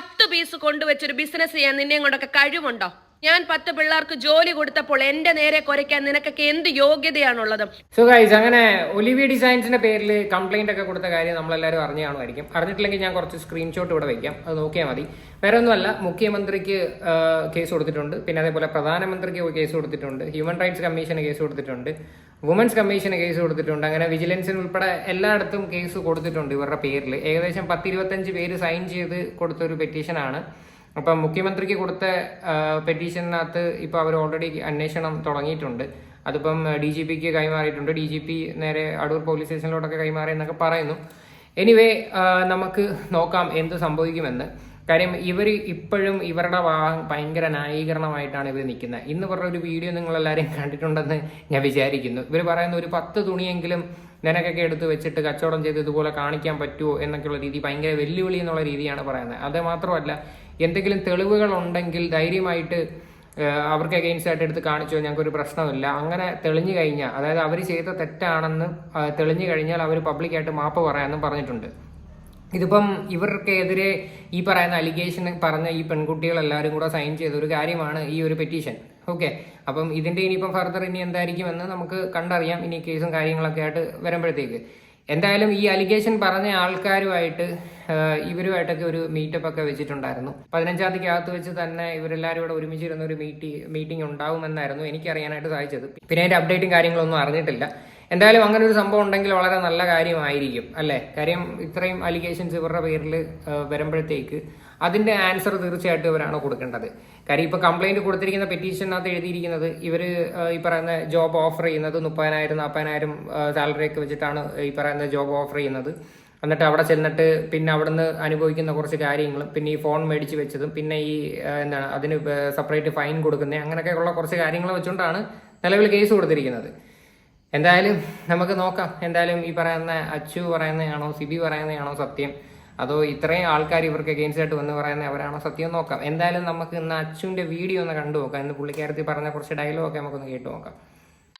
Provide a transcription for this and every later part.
പത്ത് piece കൊണ്ടുവച്ചൊരു business ചെയ്യാൻ നിന്നെയും കൊണ്ടൊക്കെ കഴിവുണ്ടോ? ഞാൻ പത്ത് പിള്ളേർക്ക് ജോലി കൊടുത്തപ്പോൾ എന്റെ നേരെ കുരയ്ക്കാൻ നിനക്കൊക്കെ എന്ത് യോഗ്യതയാണുള്ളത്? സോ ഗൈസ് അങ്ങനെ ഒലിവിയ ഡിസൈൻസിന്റെ പേരിൽ കംപ്ലൈന്റ് ഒക്കെ കൊടുത്ത കാര്യം നമ്മളെല്ലാവരും അറിഞ്ഞു കാണുമായിരിക്കും. അറിഞ്ഞിട്ടില്ലെങ്കിൽ ഞാൻ കുറച്ച് സ്ക്രീൻഷോട്ട് ഇവിടെ വെക്കാം. അത് നോക്കിയാൽ മതി. വേറെ ഒന്നുമല്ല മുഖ്യമന്ത്രിക്ക് കേസ് കൊടുത്തിട്ടുണ്ട്. പിന്നെ അതേപോലെ പ്രധാനമന്ത്രിക്ക് കേസ് കൊടുത്തിട്ടുണ്ട്. ഹ്യൂമൻ റൈറ്റ്സ് കമ്മീഷന് കേസ് കൊടുത്തിട്ടുണ്ട്. വുമൻസ് കമ്മീഷന് കേസ് കൊടുത്തിട്ടുണ്ട്. അങ്ങനെ വിജിലൻസിന് ഉൾപ്പെടെ എല്ലായിടത്തും കേസ് കൊടുത്തിട്ടുണ്ട് ഇവരുടെ പേരിൽ ഏകദേശം പത്തിരുപത്തഞ്ച് പേര് സൈൻ ചെയ്ത് കൊടുത്തൊരു പെറ്റീഷനാണ് അപ്പം മുഖ്യമന്ത്രിക്ക് കൊടുത്ത പെറ്റീഷനകത്ത് ഇപ്പോൾ അവർ ഓൾറെഡി അന്വേഷണം തുടങ്ങിയിട്ടുണ്ട്. അതിപ്പം ഡി ജി പിക്ക് കൈമാറിയിട്ടുണ്ട്. ഡി ജി പി നേരെ അടൂർ പോലീസ് സ്റ്റേഷനിലോട്ടൊക്കെ കൈമാറി എന്നൊക്കെ പറയുന്നു. എനിവേ നമുക്ക് നോക്കാം എന്ത് സംഭവിക്കുമെന്ന്. കാര്യം ഇവർ ഇപ്പോഴും ഇവരുടെ ഭയങ്കര ന്യായീകരണമായിട്ടാണ് ഇവർ നിൽക്കുന്നത്. ഇന്ന് പറഞ്ഞ ഒരു വീഡിയോ നിങ്ങൾ എല്ലാവരും കണ്ടിട്ടുണ്ടെന്ന് ഞാൻ വിചാരിക്കുന്നു. ഇവർ പറയുന്ന ഒരു പത്ത് തുണിയെങ്കിലും നിനക്കൊക്കെ എടുത്ത് വെച്ചിട്ട് കച്ചവടം ചെയ്ത് ഇതുപോലെ കാണിക്കാൻ പറ്റുമോ എന്നൊക്കെയുള്ള രീതി ഭയങ്കര വെല്ലുവിളി എന്നുള്ള രീതിയാണ് പറയുന്നത്. അത് മാത്രമല്ല എന്തെങ്കിലും തെളിവുകൾ ഉണ്ടെങ്കിൽ ധൈര്യമായിട്ട് അവർക്ക് അഗെയിൻസ്റ്റ് ആയിട്ട് എടുത്ത് കാണിച്ചോ ഞങ്ങൾക്ക് ഒരു പ്രശ്നമില്ല. അങ്ങനെ തെളിഞ്ഞു കഴിഞ്ഞാൽ അതായത് അവർ ചെയ്ത തെറ്റാണെന്ന് തെളിഞ്ഞു കഴിഞ്ഞാൽ അവർ പബ്ലിക്കായിട്ട് മാപ്പ് പറയാമെന്നും പറഞ്ഞിട്ടുണ്ട്. ഇതിപ്പം ഇവർക്കെതിരെ ഈ പറയുന്ന അലിഗേഷൻ പറഞ്ഞ ഈ പെൺകുട്ടികൾ എല്ലാവരും കൂടെ സൈൻ ചെയ്ത ഒരു കാര്യമാണ് ഈ ഒരു പെറ്റീഷൻ ഓക്കെ അപ്പം ഇതിന്റെ ഇനിയിപ്പം ഫർദർ ഇനി എന്തായിരിക്കുമെന്ന് നമുക്ക് കണ്ടറിയാം. ഇനി കേസും കാര്യങ്ങളൊക്കെ ആയിട്ട് വരുമ്പോഴത്തേക്ക്. എന്തായാലും ഈ അലിഗേഷൻ പറഞ്ഞ ആൾക്കാരുമായിട്ട് ഇവരുമായിട്ടൊക്കെ ഒരു മീറ്റപ്പ് ഒക്കെ വെച്ചിട്ടുണ്ടായിരുന്നു. പതിനഞ്ചാം തീയതി അകത്ത് വെച്ച് തന്നെ ഇവരെല്ലാവരും കൂടെ ഒരുമിച്ചിരുന്ന ഒരു മീറ്റി മീറ്റിംഗ് ഉണ്ടാവുമെന്നായിരുന്നു എനിക്കറിയാനായിട്ട് സാധിച്ചത്. പിന്നെ അതിന്റെ അപ്ഡേറ്റും കാര്യങ്ങളൊന്നും അറിഞ്ഞിട്ടില്ല. എന്തായാലും അങ്ങനെ ഒരു സംഭവം ഉണ്ടെങ്കിൽ വളരെ നല്ല കാര്യമായിരിക്കും അല്ലേ? കാര്യം ഇത്രയും അലിഗേഷൻസ് ഇവരുടെ പേരിൽ വരുമ്പോഴത്തേക്ക് അതിന്റെ ആൻസർ തീർച്ചയായിട്ടും ഇവരാണ് കൊടുക്കേണ്ടത്. കാര്യം ഇപ്പൊ കംപ്ലൈന്റ് കൊടുത്തിരിക്കുന്ന പെറ്റീഷനകത്ത് എഴുതിയിരിക്കുന്നത് ഇവർ ഈ പറയുന്ന ജോബ് ഓഫർ ചെയ്യുന്നത് മുപ്പതിനായിരം നാൽപ്പതിനായിരം സാലറി ഒക്കെ വെച്ചിട്ടാണ് ഈ പറയുന്ന ജോബ് ഓഫർ ചെയ്യുന്നത്. എന്നിട്ട് അവിടെ ചെന്നിട്ട് പിന്നെ അവിടുന്ന് അനുഭവിക്കുന്ന കുറച്ച് കാര്യങ്ങളും പിന്നെ ഈ ഫോൺ മേടിച്ച് വെച്ചതും പിന്നെ ഈ എന്താണ് അതിന് സെപ്പറേറ്റ് ഫൈൻ കൊടുക്കുന്നത് അങ്ങനെയൊക്കെയുള്ള കുറച്ച് കാര്യങ്ങൾ വെച്ചുകൊണ്ടാണ് നിലവിൽ കേസ് കൊടുത്തിരിക്കുന്നത്. എന്തായാലും നമുക്ക് നോക്കാം. എന്തായാലും ഈ പറയുന്ന അച്ചു പറയുന്നതാണോ സിബി പറയുന്നതാണോ സത്യം? അതോ ഇത്രയും ആൾക്കാർ ഇവർക്ക് ആയിട്ട് വന്ന് പറയുന്ന അവരാണോ സത്യം നോക്കാം. എന്തായാലും നമുക്ക് ഇന്ന് അച്ചുവിന്റെ വീഡിയോ ഒന്ന് കണ്ടു നോക്കാം. ഇന്ന് പുള്ളിക്കാരത്തിൽ പറഞ്ഞ കുറച്ച് ഡയലോഗൊക്കെ നമുക്കൊന്ന് കേട്ടു നോക്കാം.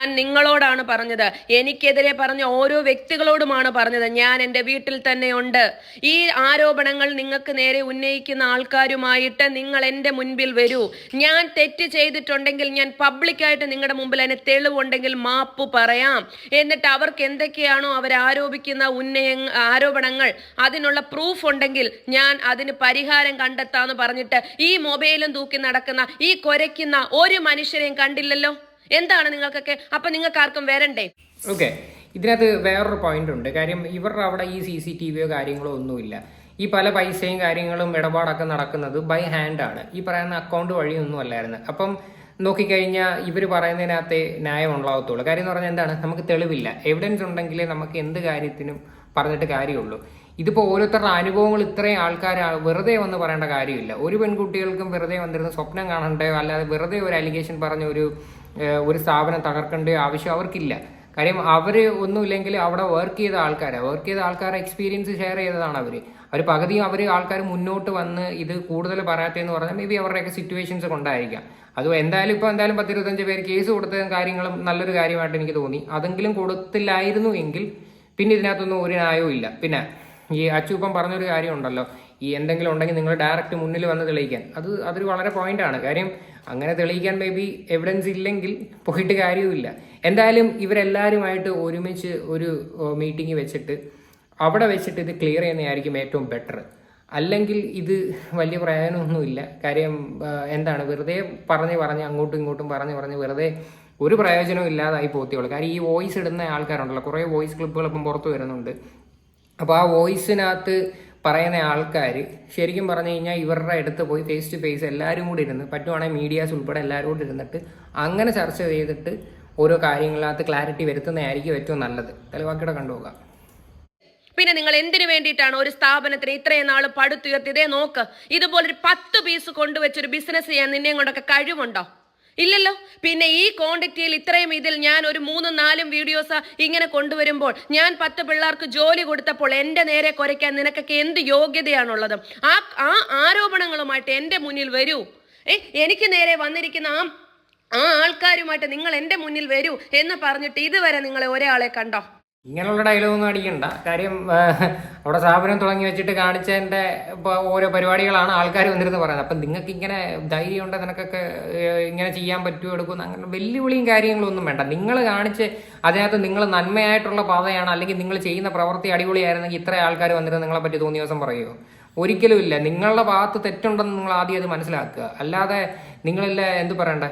ഞാൻ നിങ്ങളോടാണ് പറഞ്ഞത്. എനിക്കെതിരെ പറഞ്ഞ ഓരോ വ്യക്തികളോടുമാണ് പറഞ്ഞത്. ഞാൻ എന്റെ വീട്ടിൽ തന്നെ ഉണ്ട് ഈ ആരോപണങ്ങൾ നിങ്ങൾക്ക് നേരെ ഉന്നയിക്കുന്ന ആൾക്കാരുമായിട്ട് നിങ്ങൾ എന്റെ മുൻപിൽ വരൂ. ഞാൻ തെറ്റ് ചെയ്തിട്ടുണ്ടെങ്കിൽ ഞാൻ പബ്ലിക്കായിട്ട് നിങ്ങളുടെ മുമ്പിൽ അതിന് തെളിവുണ്ടെങ്കിൽ മാപ്പ് പറയാം. എന്നിട്ട് അവർക്ക് എന്തൊക്കെയാണോ അവർ ആരോപിക്കുന്ന ഉന്നയ ആരോപണങ്ങൾ അതിനുള്ള പ്രൂഫ് ഉണ്ടെങ്കിൽ ഞാൻ അതിന് പരിഹാരം കണ്ടെത്താമെന്ന് പറഞ്ഞിട്ട് ഈ മൊബൈലും തൂക്കി നടക്കുന്ന ഈ കുരയ്ക്കുന്ന ഒരു മനുഷ്യരെയും കണ്ടില്ലല്ലോ? എന്താണ് നിങ്ങൾക്കൊക്കെ? അപ്പൊ നിങ്ങൾക്ക് ആർക്കും വരണ്ടേ? ഓക്കെ. ഇതിനകത്ത് വേറൊരു പോയിന്റ് ഉണ്ട്. കാര്യം ഇവരുടെ അവിടെ ഈ സി സി ടി വിയോ കാര്യങ്ങളോ ഒന്നുമില്ല. ഈ പല പൈസയും കാര്യങ്ങളും ഇടപാടൊക്കെ നടക്കുന്നത് ബൈ ഹാൻഡ് ആണ്. ഈ പറയുന്ന അക്കൗണ്ട് വഴിയൊന്നും അല്ലായിരുന്നു. അപ്പം നോക്കിക്കഴിഞ്ഞാൽ ഇവർ പറയുന്നതിനകത്തെ ന്യായം ഉണ്ടാകത്തുള്ളൂ കാര്യം എന്ന് പറഞ്ഞാൽ എന്താണ്? നമുക്ക് തെളിവില്ല. എവിഡൻസ് ഉണ്ടെങ്കിലേ നമുക്ക് എന്ത് കാര്യത്തിനും പറഞ്ഞിട്ട് കാര്യമുള്ളൂ. ഇതിപ്പോൾ ഓരോരുത്തരുടെ അനുഭവങ്ങൾ ഇത്രയും ആൾക്കാർ വെറുതെ വന്ന് പറയേണ്ട കാര്യമില്ല. ഒരു പെൺകുട്ടികൾക്കും വെറുതെ വന്നിരുന്ന സ്വപ്നം കാണണ്ടേ അല്ലാതെ വെറുതെ ഒരു അലിഗേഷൻ പറഞ്ഞ ഒരു ഒരു സ്ഥാപനം തകർക്കേണ്ട ആവശ്യം അവർക്കില്ല. കാര്യം അവർ ഒന്നുമില്ലെങ്കിൽ അവിടെ വർക്ക് ചെയ്ത ആൾക്കാരാണ് വർക്ക് ചെയ്ത ആൾക്കാരെ എക്സ്പീരിയൻസ് ഷെയർ ചെയ്തതാണ് അവർ അവർ പകുതിയും അവർ ആൾക്കാർ മുന്നോട്ട് വന്ന് ഇത് കൂടുതൽ പറയാത്തതെന്ന് പറഞ്ഞാൽ മേ ബി അവരുടെയൊക്കെ സിറ്റുവേഷൻസ് കൊണ്ടായിരിക്കാം അത് എന്തായാലും ഇപ്പോൾ എന്തായാലും പത്തിരുപത്തഞ്ച് പേര് കേസ് കൊടുത്തതും കാര്യങ്ങളും നല്ലൊരു കാര്യമായിട്ട് എനിക്ക് തോന്നി. അതെങ്കിലും കൊടുത്തില്ലായിരുന്നു എങ്കിൽ പിന്നെ ഇതിനകത്തൊന്നും ഒരു ന്യായവും ഇല്ല. പിന്നെ ഈ അച്ചൂപ്പം പറഞ്ഞൊരു കാര്യമുണ്ടല്ലോ. ഈ എന്തെങ്കിലും ഉണ്ടെങ്കിൽ നിങ്ങൾ ഡയറക്റ്റ് മുന്നിൽ വന്ന് തെളിയിക്കാൻ. അത് അതൊരു വളരെ പോയിന്റാണ് കാര്യം അങ്ങനെ തെളിയിക്കാൻ മേ ബി എവിഡൻസ് ഇല്ലെങ്കിൽ പോയിട്ട് കാര്യവുമില്ല. എന്തായാലും ഇവരെല്ലാവരുമായിട്ട് ഒരുമിച്ച് ഒരു മീറ്റിംഗ് വെച്ചിട്ട് അവിടെ വെച്ചിട്ട് ഇത് ക്ലിയർ ചെയ്യുന്നതായിരിക്കും ഏറ്റവും ബെറ്റർ അല്ലെങ്കിൽ ഇത് വലിയ പ്രയോജനമൊന്നുമില്ല. കാര്യം എന്താണ് വെറുതെ പറഞ്ഞ് പറഞ്ഞ് അങ്ങോട്ടും ഇങ്ങോട്ടും പറഞ്ഞ് പറഞ്ഞ് വെറുതെ ഒരു പ്രയോജനവും ഇല്ലാതായി പോത്തിയുള്ളൂ കാര്യം ഈ വോയിസ് ഇടുന്ന ആൾക്കാരുണ്ടല്ലോ. കുറേ വോയിസ് ക്ലിപ്പുകൾ ഇപ്പം പുറത്ത് വരുന്നുണ്ട്. അപ്പോൾ ആ വോയിസിനകത്ത് പറയുന്ന ആൾക്കാർ ശരിക്കും പറഞ്ഞു കഴിഞ്ഞാൽ ഇവരുടെ അടുത്ത് പോയി ഫേസ് ടു ഫേസ് എല്ലാവരും കൂടി ഇരുന്ന് പറ്റുവാണെങ്കിൽ മീഡിയാസ് ഉൾപ്പെടെ എല്ലാവരും കൂടി ഇരുന്നിട്ട് അങ്ങനെ ചർച്ച ചെയ്തിട്ട് ഓരോ കാര്യങ്ങളിനകത്ത് ക്ലാരിറ്റി വരുത്തുന്നതായിരിക്കും ഏറ്റവും നല്ലത്. തെളിവാക്കിയുടെ കണ്ടുപോകാം പിന്നെ നിങ്ങൾ എന്തിനു വേണ്ടിയിട്ടാണ് ഒരു സ്ഥാപനത്തിന് ഇത്രയും നാൾ പടുത്തുയർത്തിയതേ നോക്ക് ഇതുപോലൊരു പത്ത് പീസ് കൊണ്ടുവച്ചൊരു ബിസിനസ് ചെയ്യാൻ നിന്നെയും കൊണ്ടൊക്കെ കഴിവുണ്ടോ? ഇല്ലല്ലോ. പിന്നെ ഈ ക്വാണ്ടിറ്റിയിൽ ഇത്രയും ഇതിൽ ഞാൻ ഒരു മൂന്നും നാലും വീഡിയോസ് ഇങ്ങനെ കൊണ്ടുവരുമ്പോൾ ഞാൻ പത്ത് പിള്ളേർക്ക് ജോലി കൊടുത്തപ്പോൾ എന്റെ നേരെ കുരയ്ക്കാൻ നിനക്കൊക്കെ എന്ത് യോഗ്യതയാണുള്ളത്? ആ ആ ആരോപണങ്ങളുമായിട്ട് എന്റെ മുന്നിൽ വരൂ. ഏ എനിക്ക് നേരെ വന്നിരിക്കുന്ന ആ ആ ആൾക്കാരുമായിട്ട് നിങ്ങൾ എന്റെ മുന്നിൽ വരൂ എന്ന് പറഞ്ഞിട്ട് ഇതുവരെ നിങ്ങളെ ഒരാളെ കണ്ടോ? ഇങ്ങനെയുള്ള ഡയലോഗൊന്നും അടിക്കണ്ട. കാര്യം അവിടെ സ്ഥാപനം തുടങ്ങി വെച്ചിട്ട് കാണിച്ചതിന്റെ ഇപ്പോൾ ഓരോ പരിപാടികളാണ് ആൾക്കാർ വന്നിരുന്ന് പറയുന്നത്. അപ്പം നിങ്ങൾക്ക് ഇങ്ങനെ ധൈര്യം ഉണ്ട് നിനക്കൊക്കെ ഇങ്ങനെ ചെയ്യാൻ പറ്റുമോ എടുക്കുമെന്ന് അങ്ങനെ വെല്ലുവിളിയും കാര്യങ്ങളും ഒന്നും വേണ്ട. നിങ്ങൾ കാണിച്ച് അതിനകത്ത് നിങ്ങൾ നന്മയായിട്ടുള്ള പാതയാണ് അല്ലെങ്കിൽ നിങ്ങൾ ചെയ്യുന്ന പ്രവൃത്തി അടിപൊളിയായിരുന്നെങ്കിൽ ഇത്ര ആൾക്കാർ വന്നിരുന്ന് നിങ്ങളെ പറ്റി തോന്നിയ ദിവസം പറയുമോ ഒരിക്കലും ഇല്ല. നിങ്ങളുടെ ഭാഗത്ത് തെറ്റുണ്ടെന്ന് നിങ്ങൾ ആദ്യം അത് മനസ്സിലാക്കുക. അല്ലാതെ നിങ്ങളില്ല എന്ത് പറയണ്ടേ?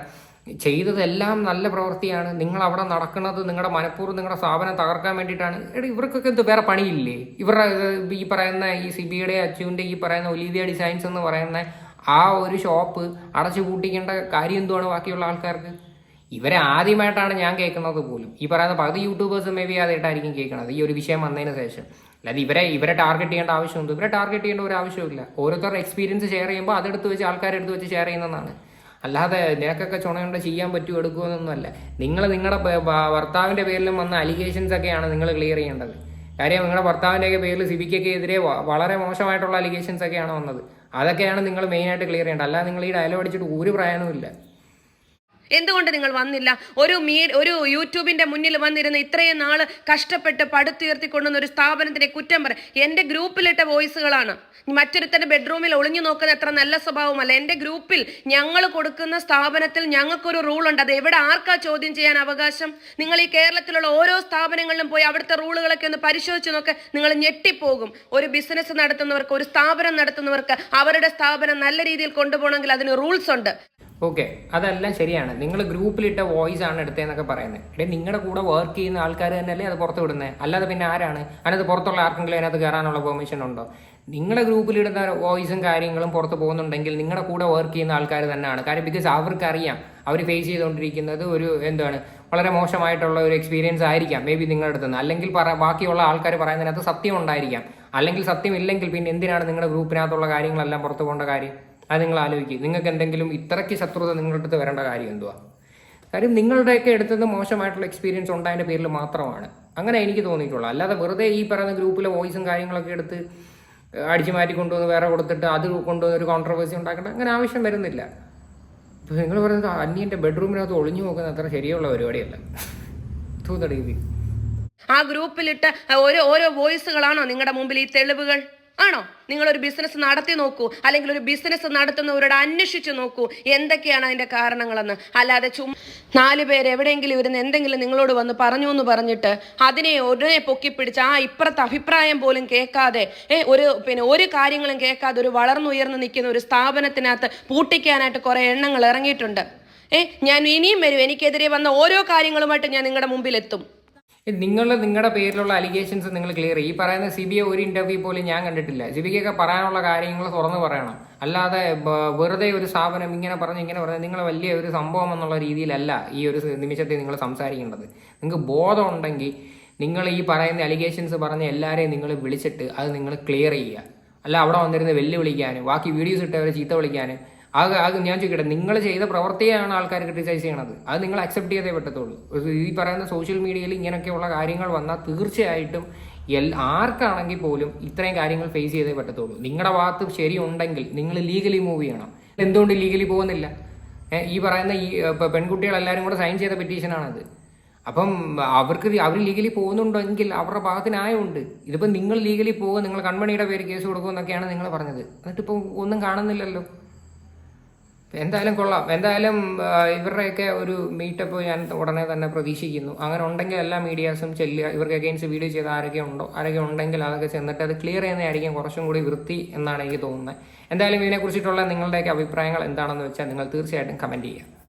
ചെയ്തതെല്ലാം നല്ല പ്രവൃത്തിയാണ്. നിങ്ങൾ അവിടെ നടക്കുന്നത് നിങ്ങളുടെ മനഃപൂർവം നിങ്ങളുടെ സ്ഥാപനം തകർക്കാൻ വേണ്ടിയിട്ടാണ്. എടാ ഇവർക്കൊക്കെ എന്ത് വേറെ പണിയില്ലേ? ഇവരുടെ ഈ പറയുന്ന ഈ സിബിയുടെ അച്ചുവിന്റെ ഈ പറയുന്ന ഒലീവിയ ഡിസൈൻസ് എന്ന് പറയുന്ന ആ ഒരു ഷോപ്പ് അടച്ചു പൂട്ടിക്കേണ്ട കാര്യം എന്തുവാണ് ബാക്കിയുള്ള ആൾക്കാർക്ക്? ഇവരെ ആദ്യമായിട്ടാണ് ഞാൻ കേൾക്കുന്നത് പോലും. ഈ പറയുന്ന പകുതി യൂട്യൂബേഴ്സ് മേ ബി ആദ്യമായിട്ടായിരിക്കും കേൾക്കുന്നത്. ഈ ഒരു വിഷയം വന്നതിന് ശേഷം. അല്ലാതെ ഇവരെ ഇവരെ ടാർഗറ്റ് ചെയ്യേണ്ട ആവശ്യമുണ്ട് ഇവരെ ടാർഗറ്റ് ചെയ്യേണ്ട ഒരു ആവശ്യമില്ല ഓരോരുത്തരുടെ എക്സ്പീരിയൻസ് ഷെയർ ചെയ്യുമ്പോൾ അതെടുത്ത് വെച്ച് ആൾക്കാരെടുത്ത് വെച്ച് ഷെയർ ചെയ്യുന്നതാണ്. അല്ലാതെ നിനക്കൊക്കെ ചുണയുണ്ട് ചെയ്യാൻ പറ്റുമോ എടുക്കുമെന്നൊന്നുമല്ല നിങ്ങൾ നിങ്ങളുടെ ഭർത്താവിന്റെ പേരിലും വന്ന അലിഗേഷൻസ് ഒക്കെയാണ് നിങ്ങൾ ക്ലിയർ ചെയ്യേണ്ടത്. കാര്യം നിങ്ങളുടെ ഭർത്താവിന്റെയൊക്കെ പേരിൽ സിബിക്കൊക്കെ എതിരെ വളരെ മോശമായിട്ടുള്ള അലിഗേഷൻസ് ഒക്കെയാണ് വന്നത്. അതൊക്കെയാണ് നിങ്ങൾ മെയിനായിട്ട് ക്ലിയർ ചെയ്യേണ്ടത്. അല്ലാതെ നിങ്ങൾ ഈ ഡയലോഗ് അടിച്ചിട്ട് ഒരു പ്രയോജനവും എന്തുകൊണ്ട് നിങ്ങൾ വന്നില്ല? ഒരു മീ ഒരു യൂട്യൂബിന്റെ മുന്നിൽ വന്നിരുന്ന ഇത്രയും നാൾ കഷ്ടപ്പെട്ട് പടുത്തുയർത്തിക്കൊണ്ടുവന്ന ഒരു സ്ഥാപനത്തിന്റെ കുറ്റം പറ. എന്റെ ഗ്രൂപ്പിലിട്ട വോയിസുകളാണ്. മറ്റൊരുത്തന്റെ ബെഡ്റൂമിൽ ഒളിഞ്ഞു നോക്കുന്ന അത്ര നല്ല സ്വഭാവമല്ല. എന്റെ ഗ്രൂപ്പിൽ ഞങ്ങൾ കൊടുക്കുന്ന സ്ഥാപനത്തിൽ ഞങ്ങൾക്കൊരു റൂൾ ഉണ്ട് അത് എവിടെ ആർക്കാ ചോദ്യം ചെയ്യാൻ അവകാശം? നിങ്ങൾ ഈ കേരളത്തിലുള്ള ഓരോ സ്ഥാപനങ്ങളിലും പോയി അവിടുത്തെ റൂളുകളൊക്കെ ഒന്ന് പരിശോധിച്ച് നോക്ക്. നിങ്ങൾ ഞെട്ടിപ്പോകും. ഒരു ബിസിനസ് നടത്തുന്നവർക്ക് ഒരു സ്ഥാപനം നടത്തുന്നവർക്ക് അവരുടെ സ്ഥാപനം നല്ല രീതിയിൽ കൊണ്ടുപോകണമെങ്കിൽ അതിന് റൂൾസ് ഉണ്ട്. ഓക്കെ അതെല്ലാം ശരിയാണ്. നിങ്ങൾ ഗ്രൂപ്പിലിട്ട വോയിസ് ആണ് എടുത്തതെന്നൊക്കെ പറയുന്നത്. എടേ നിങ്ങളുടെ കൂടെ വർക്ക് ചെയ്യുന്ന ആൾക്കാർ തന്നെയല്ലേ അത് പുറത്ത് വിടുന്നത് അല്ലാതെ പിന്നെ ആരാണ്? അതിനകത്ത് പുറത്തുള്ള ആർക്കെങ്കിലും അതിനകത്ത് കയറാനുള്ള പെർമിഷൻ ഉണ്ടോ? നിങ്ങളുടെ ഗ്രൂപ്പിലിടുന്ന വോയിസും കാര്യങ്ങളും പുറത്ത് പോകുന്നുണ്ടെങ്കിൽ നിങ്ങളുടെ കൂടെ വർക്ക് ചെയ്യുന്ന ആൾക്കാർ തന്നെയാണ്. കാര്യം ബിക്കോസ് അവർക്ക് അറിയാം അവർ ഫേസ് ചെയ്തുകൊണ്ടിരിക്കുന്നത് ഒരു എന്താണ്? വളരെ മോശമായിട്ടുള്ള ഒരു എക്സ്പീരിയൻസ് ആയിരിക്കാം. മേ ബി നിങ്ങളുടെ അടുത്ത് നിന്ന്. അല്ലെങ്കിൽ പറ ബാക്കിയുള്ള ആൾക്കാർ പറയുന്നതിനകത്ത് സത്യം ഉണ്ടായിരിക്കാം. അല്ലെങ്കിൽ സത്യമില്ലെങ്കിൽ പിന്നെ എന്തിനാണ് നിങ്ങളുടെ ഗ്രൂപ്പിനകത്തുള്ള കാര്യങ്ങളെല്ലാം പുറത്തു പോകേണ്ട കാര്യം? അത് നിങ്ങൾ ആലോചിക്കുക നിങ്ങൾക്ക് എന്തെങ്കിലും ഇത്രയ്ക്ക് ശത്രുത നിങ്ങളുടെ അടുത്ത് വരേണ്ട കാര്യം എന്തുവാ? കാര്യം നിങ്ങളുടെയൊക്കെ എടുത്തത് മോശമായിട്ടുള്ള എക്സ്പീരിയൻസ് ഉണ്ടായതിന്റെ പേരിൽ മാത്രമാണ്. അങ്ങനെ എനിക്ക് തോന്നിയിട്ടുള്ളൂ. അല്ലാതെ വെറുതെ ഈ പറയുന്ന ഗ്രൂപ്പിലെ വോയിസും കാര്യങ്ങളൊക്കെ എടുത്ത് അടിച്ചു മാറ്റി കൊണ്ടുവന്ന് വേറെ കൊടുത്തിട്ട് അത് കൊണ്ടുവന്ന് ഒരു കോൺട്രവേഴ്സി ഉണ്ടാക്കേണ്ട. അങ്ങനെ ആവശ്യം വരുന്നില്ല. ഇപ്പോൾ നിങ്ങൾ പറയുന്നത് അന്യന്റെ ബെഡ്റൂമിനകത്ത് ഒളിഞ്ഞു നോക്കുന്നത് അത്ര ശരിയുള്ള പരിപാടിയല്ല. ഇത്. ആ ഗ്രൂപ്പിലിട്ട് ഓരോ ഓരോ വോയിസുകളാണോ നിങ്ങളുടെ മുമ്പിൽ ഈ തെളിവുകൾ? ആണോ? നിങ്ങൾ ഒരു ബിസിനസ് നടത്തി നോക്കൂ അല്ലെങ്കിൽ ഒരു ബിസിനസ് നടത്തുന്നവരോട് അന്വേഷിച്ചു നോക്കൂ എന്തൊക്കെയാണ് അതിന്റെ കാരണങ്ങളെന്ന്. അല്ലാതെ ചും നാല് പേര് എവിടെയെങ്കിലും ഇരുന്ന് എന്തെങ്കിലും നിങ്ങളോട് വന്ന് പറഞ്ഞു എന്ന് പറഞ്ഞിട്ട് അതിനെ ഉടനെ പൊക്കിപ്പിടിച്ച് ആ ഇപ്പുറത്തെ അഭിപ്രായം പോലും കേൾക്കാതെ ഏ ഒരു പിന്നെ ഒരു കാര്യങ്ങളും കേൾക്കാതെ ഒരു വളർന്നുയർന്ന് നിൽക്കുന്ന ഒരു സ്ഥാപനത്തിനകത്ത് പൂട്ടിക്കാനായിട്ട് കുറേ എണ്ണങ്ങൾ ഇറങ്ങിയിട്ടുണ്ട്. ഏ ഞാൻ ഇനിയും വരും എനിക്കെതിരെ വന്ന ഓരോ കാര്യങ്ങളുമായിട്ട് ഞാൻ നിങ്ങളുടെ മുമ്പിൽ എത്തും നിങ്ങൾ നിങ്ങളുടെ പേരിലുള്ള അലിഗേഷൻസ് നിങ്ങൾ ക്ലിയർ ചെയ്യും. ഈ പറയുന്ന സി ബി ഐ ഒരു ഇന്റർവ്യൂ പോലും ഞാൻ കണ്ടിട്ടില്ല. സി ബി സിബിക്കൊക്കെ പറയാനുള്ള കാര്യങ്ങൾ തുറന്നു പറയണം. അല്ലാതെ വെറുതെ ഒരു സ്ഥാപനം ഇങ്ങനെ പറഞ്ഞ് ഇങ്ങനെ പറഞ്ഞ് നിങ്ങൾ വലിയ ഒരു സംഭവം എന്നുള്ള രീതിയിലല്ല ഈ ഒരു നിമിഷത്തിൽ നിങ്ങൾ സംസാരിക്കേണ്ടത്. നിങ്ങൾക്ക് ബോധം ഉണ്ടെങ്കിൽ നിങ്ങൾ ഈ പറയുന്ന അലിഗേഷൻസ് പറഞ്ഞ എല്ലാവരെയും നിങ്ങൾ വിളിച്ചിട്ട് അത് നിങ്ങൾ ക്ലിയർ ചെയ്യുക. അല്ല അവിടെ വന്നിരുന്ന് വെല്ലുവിളിക്കാനും ബാക്കി വീഡിയോസ് ഇട്ടവരെ ചീത്ത വിളിക്കാനും അത് അത് ഞാൻ ചോദിക്കട്ടെ നിങ്ങൾ ചെയ്ത പ്രവൃത്തിയാണ് ആൾക്കാർ ക്രിട്ടിസൈസ് ചെയ്യണത്. അത് നിങ്ങൾ അക്സെപ്റ്റ് ചെയ്തേ പറ്റത്തുള്ളൂ. ഈ പറയുന്ന സോഷ്യൽ മീഡിയയിൽ ഇങ്ങനെയൊക്കെയുള്ള കാര്യങ്ങൾ വന്നാൽ തീർച്ചയായിട്ടും എൽ ആർക്കാണെങ്കിൽ പോലും ഇത്രയും കാര്യങ്ങൾ ഫേസ് ചെയ്തേ പറ്റത്തുള്ളൂ. നിങ്ങളുടെ ഭാഗത്ത് ശരി ഉണ്ടെങ്കിൽ നിങ്ങൾ ലീഗലി മൂവ് ചെയ്യണം. എന്തുകൊണ്ട് ലീഗലി പോകുന്നില്ല? ഈ പറയുന്ന ഈ പെൺകുട്ടികളെല്ലാവരും കൂടെ സൈൻ ചെയ്ത പെറ്റീഷനാണത് അപ്പം അവർക്ക് അവർ ലീഗലി പോകുന്നുണ്ടെങ്കിൽ അവരുടെ ഭാഗത്ത് ന്യായമുണ്ട് ഇതിപ്പോൾ നിങ്ങൾ ലീഗലി പോകുക നിങ്ങൾ കൺമണിയുടെ പേര് കേസ് കൊടുക്കുമെന്നൊക്കെയാണ് നിങ്ങൾ പറഞ്ഞത്. എന്നിട്ടിപ്പോൾ ഒന്നും കാണുന്നില്ലല്ലോ. എന്തായാലും കൊള്ളാം. എന്തായാലും ഇവരുടെയൊക്കെ ഒരു മീറ്റപ്പ് ഞാൻ ഉടനെ തന്നെ പ്രതീക്ഷിക്കുന്നു. അങ്ങനെ ഉണ്ടെങ്കിൽ എല്ലാ മീഡിയാസും ചെല്ലുക. ഇവർക്ക് അഗെയിൻസ്റ്റ് വീഡിയോ ചെയ്ത ആരൊക്കെ ഉണ്ടോ ആരൊക്കെ ഉണ്ടെങ്കിൽ അതൊക്കെ ചെന്നിട്ട് അത് ക്ലിയർ ചെയ്യുന്നതായിരിക്കും കുറച്ചും കൂടി വൃത്തി എന്നാണ് എനിക്ക് തോന്നുന്നത്. എന്തായാലും ഇതിനെക്കുറിച്ചിട്ടുള്ള നിങ്ങളുടെയൊക്കെ അഭിപ്രായങ്ങൾ എന്താണെന്ന് വെച്ചാൽ നിങ്ങൾ തീർച്ചയായിട്ടും കമന്റ് ചെയ്യുക.